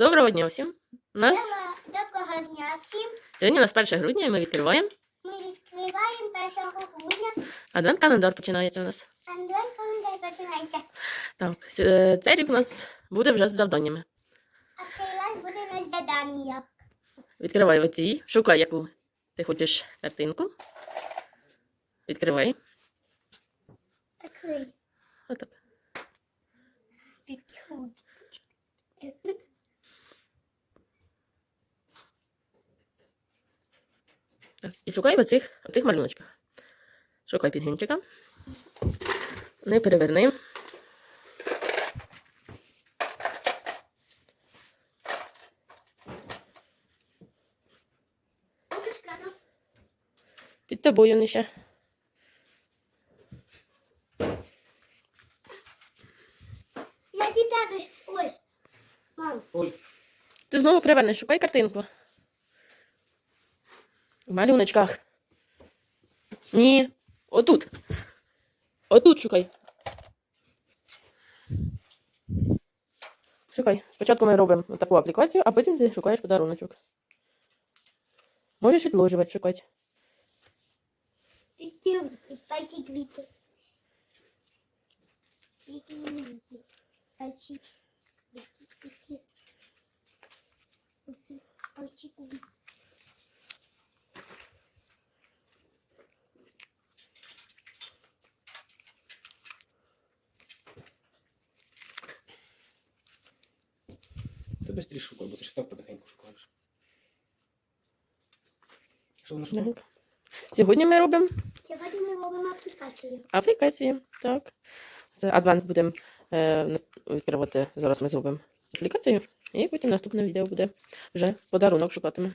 Доброго дня всім. Нас Доброго- дня всім. сьогодні у нас 1 грудня і ми відкриваємо. Ми відкриваємо 1 грудня. Адвент календар починається у нас. Андрей календар починається. Так, е, цей рік у нас буде вже з завданнями. А цей раз буде на задання. Відкривай оцій, шукай, яку ти хочеш картинку. Відкривай. Такий. Так. І шукай в оцих, оцих малюночках. Шукай підгінчика. Не переверни. Під тобою нижче. Я тебе. Ось. Мам. Ой, Ти знову перевернеш, шукай картинку. В малюночках. Ні. Отут. Отут шукай. Шукай. Спочатку ми робимо таку аплікацію, а потім ти шукаєш подаруночок. Можеш відложувати, шукати. Які пальці квіти. Які квіти. Пальці квіти. квіти. Ти швидше шукай, бо ти ж так потихеньку шукаєш. Що воно шукає? Сьогодні ми робимо Сьогодні ми робимо аплікацію. аплікації. Так. Це адванс будемо е, нас- відкривати. Зараз ми зробимо аплікацію. І потім наступне відео буде вже подарунок шукатиме.